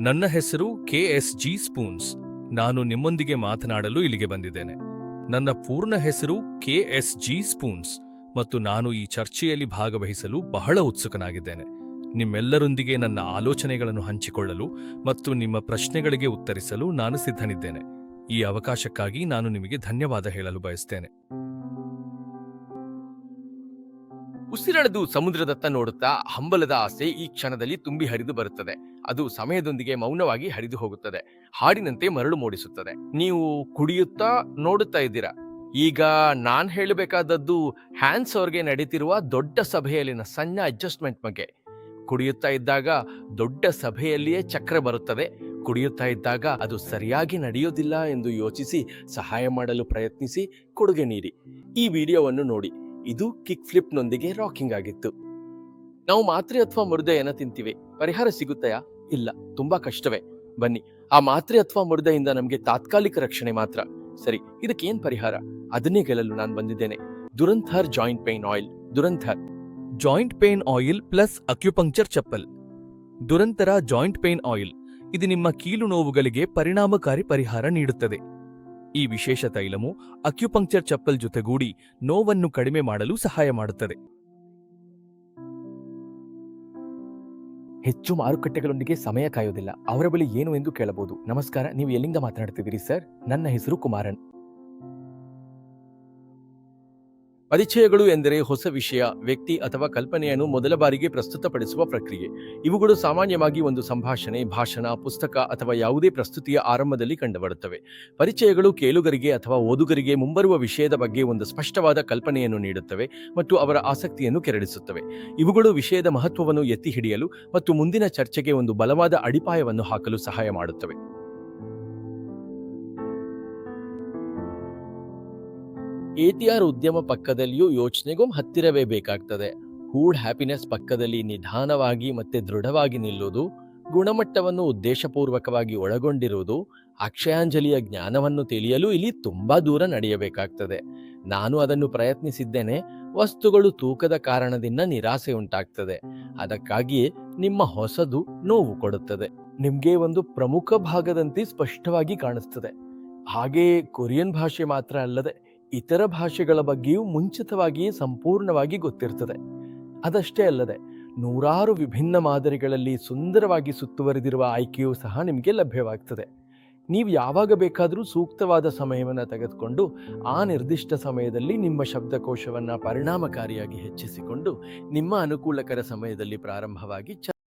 ನನ್ನ ಹೆಸರು K S G spoons. ನಾನು ನಿಮ್ಮೊಂದಿಗೆ ಮಾತನಾಡಲು ಇಲ್ಲಿಗೆ ಬಂದಿದ್ದೇನೆ. ನನ್ನ ಪೂರ್ಣ ಹೆಸರು ಕೆ ಎಸ್ ಜಿ ಸ್ಪೂನ್ಸ್ ಮತ್ತು ನಾನು ಈ ಚರ್ಚೆಯಲ್ಲಿ ಭಾಗವಹಿಸಲು ಬಹಳ ಉತ್ಸುಕನಾಗಿದ್ದೇನೆ. ನಿಮ್ಮೆಲ್ಲರೊಂದಿಗೆ ನನ್ನ ಆಲೋಚನೆಗಳನ್ನು ಹಂಚಿಕೊಳ್ಳಲು ಮತ್ತು ನಿಮ್ಮ ಪ್ರಶ್ನೆಗಳಿಗೆ ಉತ್ತರಿಸಲು ನಾನು ಸಿದ್ಧನಿದ್ದೇನೆ. ಈ ಅವಕಾಶಕ್ಕಾಗಿ ನಾನು ನಿಮಗೆ ಧನ್ಯವಾದ ಹೇಳಲು ಬಯಸ್ತೇನೆ. ಉಸಿರೆಳೆದು ಸಮುದ್ರದತ್ತ ನೋಡುತ್ತಾ ಹಂಬಲದ ಆಸೆ ಈ ಕ್ಷಣದಲ್ಲಿ ತುಂಬಿ ಹರಿದು ಬರುತ್ತದೆ. ಅದು ಸಮಯದೊಂದಿಗೆ ಮೌನವಾಗಿ ಹರಿದು ಹೋಗುತ್ತದೆ. ಹಾಡಿನಂತೆ ಮರಳು ಮೂಡಿಸುತ್ತದೆ. ನೀವು ಕುಡಿಯುತ್ತಾ ನೋಡುತ್ತಾ ಇದ್ದೀರಾ? ಈಗ ನಾನ್ ಹೇಳಬೇಕಾದದ್ದು ಹ್ಯಾನ್ಸ್ ಅವ್ರಿಗೆ ನಡೀತಿರುವ ದೊಡ್ಡ ಸಭೆಯಲ್ಲಿನ ಸಣ್ಣ ಅಡ್ಜಸ್ಟ್ಮೆಂಟ್ ಬಗ್ಗೆ. ಕುಡಿಯುತ್ತಾ ಇದ್ದಾಗ ದೊಡ್ಡ ಸಭೆಯಲ್ಲಿಯೇ ಚಕ್ರ ಬರುತ್ತದೆ. ಕುಡಿಯುತ್ತಾ ಇದ್ದಾಗ ಅದು ಸರಿಯಾಗಿ ನಡೆಯೋದಿಲ್ಲ ಎಂದು ಯೋಚಿಸಿ, ಸಹಾಯ ಮಾಡಲು ಪ್ರಯತ್ನಿಸಿ ಕೊಡುಗೆ ನೀಡಿ. ಈ ವಿಡಿಯೋವನ್ನು ನೋಡಿ. ಇದು ಕಿಕ್ ಫ್ಲಿಪ್ನೊಂದಿಗೆ ರಾಕಿಂಗ್ ಆಗಿತ್ತು. ನಾವು ಮಾತ್ರೆ ಅಥವಾ ಮೃದಯನ ತಿಂತೀವಿ. ಪರಿಹಾರ ಸಿಗುತ್ತಯಾ? ಇಲ್ಲ. ತುಂಬಾ ಕಷ್ಟವೇ. ಬನ್ನಿ. ಆ ಮಾತ್ರೆ ಅಥವಾ ಮೃದಯಿಂದ ನಮಗೆ ತಾತ್ಕಾಲಿಕ ರಕ್ಷಣೆ ಮಾತ್ರ. ಸರಿ ಇದಕ್ಕೆ ಏನ್ ಪರಿಹಾರ? ಅದನ್ನೇ ಗೆಲ್ಲಲು ನಾನು ಬಂದಿದ್ದೇನೆ. Durandhar joint pain oil. Durandhar. Joint pain oil plus acupuncture chappal. Durandhar joint pain oil. ಇದು ನಿಮ್ಮ ಕೀಲು ನೋವುಗಳಿಗೆ ಪರಿಣಾಮಕಾರಿ ಪರಿಹಾರ ನೀಡುತ್ತದೆ. ಈ ವಿಶೇಷ ತೈಲವು ಅಕ್ಯುಪಂಕ್ಚರ್ ಚಪ್ಪಲ್ ಜೊತೆಗೂಡಿ ನೋವನ್ನು ಕಡಿಮೆ ಮಾಡಲು ಸಹಾಯ ಮಾಡುತ್ತದೆ. ಹೆಚ್ಚು ಮಾರುಕಟ್ಟೆಗಳೊಂದಿಗೆ ಸಮಯ ಕಾಯೋದಿಲ್ಲ. ಅವರ ಬಳಿ ಏನು ಎಂದು ಕೇಳಬಹುದು? ನಮಸ್ಕಾರ, ನೀವು ಎಲ್ಲಿಂದ ಮಾತನಾಡ್ತಿದ್ದೀರಿ ಸರ್? ನನ್ನ ಹೆಸರು ಕುಮಾರನ್. ಪರಿಚಯಗಳು ಎಂದರೆ ಹೊಸ ವಿಷಯ, ವ್ಯಕ್ತಿ ಅಥವಾ ಕಲ್ಪನೆಯನ್ನು ಮೊದಲ ಬಾರಿಗೆ ಪ್ರಸ್ತುತಪಡಿಸುವ ಪ್ರಕ್ರಿಯೆ. ಇವುಗಳು ಸಾಮಾನ್ಯವಾಗಿ ಒಂದು ಸಂಭಾಷಣೆ, ಭಾಷಣ, ಪುಸ್ತಕ ಅಥವಾ ಯಾವುದೇ ಪ್ರಸ್ತುತಿಯ ಆರಂಭದಲ್ಲಿ ಕಂಡುಬರುತ್ತವೆ. ಪರಿಚಯಗಳು ಕೇಳುಗರಿಗೆ ಅಥವಾ ಓದುಗರಿಗೆ ಮುಂಬರುವ ವಿಷಯದ ಬಗ್ಗೆ ಒಂದು ಸ್ಪಷ್ಟವಾದ ಕಲ್ಪನೆಯನ್ನು ನೀಡುತ್ತವೆ ಮತ್ತು ಅವರ ಆಸಕ್ತಿಯನ್ನು ಕೆರಳಿಸುತ್ತವೆ. ಇವುಗಳು ವಿಷಯದ ಮಹತ್ವವನ್ನು ಎತ್ತಿ ಹಿಡಿಯಲು ಮತ್ತು ಮುಂದಿನ ಚರ್ಚೆಗೆ ಒಂದು ಬಲವಾದ ಅಡಿಪಾಯವನ್ನು ಹಾಕಲು ಸಹಾಯ ಮಾಡುತ್ತವೆ. ಎಟಿಆರ್ ಉದ್ಯಮ ಪಕ್ಕದಲ್ಲಿಯೂ ಯೋಚನೆಗೂ ಹತ್ತಿರವೇ ಬೇಕಾಗ್ತದೆ. ಹೂಡ್ ಹ್ಯಾಪಿನೆಸ್ ಪಕ್ಕದಲ್ಲಿ ನಿಧಾನವಾಗಿ ಮತ್ತೆ ದೃಢವಾಗಿ ನಿಲ್ಲುವುದು, ಗುಣಮಟ್ಟವನ್ನು ಉದ್ದೇಶಪೂರ್ವಕವಾಗಿ ಒಳಗೊಂಡಿರುವುದು, ಅಕ್ಷಯಾಂಜಲಿಯ ಜ್ಞಾನವನ್ನು ತಿಳಿಯಲು ಇಲ್ಲಿ ತುಂಬಾ ದೂರ ನಡೆಯಬೇಕಾಗ್ತದೆ. ನಾನು ಅದನ್ನು ಪ್ರಯತ್ನಿಸಿದ್ದೇನೆ, ವಸ್ತುಗಳು ತೂಕದ ಕಾರಣದಿಂದ ನಿರಾಸೆ ಉಂಟಾಗ್ತದೆ. ಅದಕ್ಕಾಗಿಯೇ ನಿಮ್ಮ ಹೊಸದು ನೋವು ಕೊಡುತ್ತದೆ. ನಿಮಗೆ ಒಂದು ಪ್ರಮುಖ ಭಾಗದಂತೆ ಸ್ಪಷ್ಟವಾಗಿ ಕಾಣಿಸ್ತದೆ. ಹಾಗೆಯೇ ಕೊರಿಯನ್ ಭಾಷೆ ಮಾತ್ರ ಅಲ್ಲದೆ ಇತರ ಭಾಷೆಗಳ ಬಗ್ಗೆಯೂ ಮುಂಚಿತವಾಗಿಯೇ ಸಂಪೂರ್ಣವಾಗಿ ಗೊತ್ತಿರ್ತದೆ. ಅದಷ್ಟೇ ಅಲ್ಲದೆ, ನೂರಾರು ವಿಭಿನ್ನ ಮಾದರಿಗಳಲ್ಲಿ ಸುಂದರವಾಗಿ ಸುತ್ತುವರಿದಿರುವ ಆಯ್ಕೆಯೂ ಸಹ ನಿಮಗೆ ಲಭ್ಯವಾಗ್ತದೆ. ನೀವು ಯಾವಾಗ ಬೇಕಾದರೂ ಸೂಕ್ತವಾದ ಸಮಯವನ್ನು ತೆಗೆದುಕೊಂಡು ಆ ನಿರ್ದಿಷ್ಟ ಸಮಯದಲ್ಲಿ ನಿಮ್ಮ ಶಬ್ದಕೋಶವನ್ನು ಪರಿಣಾಮಕಾರಿಯಾಗಿ ಹೆಚ್ಚಿಸಿಕೊಂಡು ನಿಮ್ಮ ಅನುಕೂಲಕರ ಸಮಯದಲ್ಲಿ ಪ್ರಾರಂಭವಾಗಿ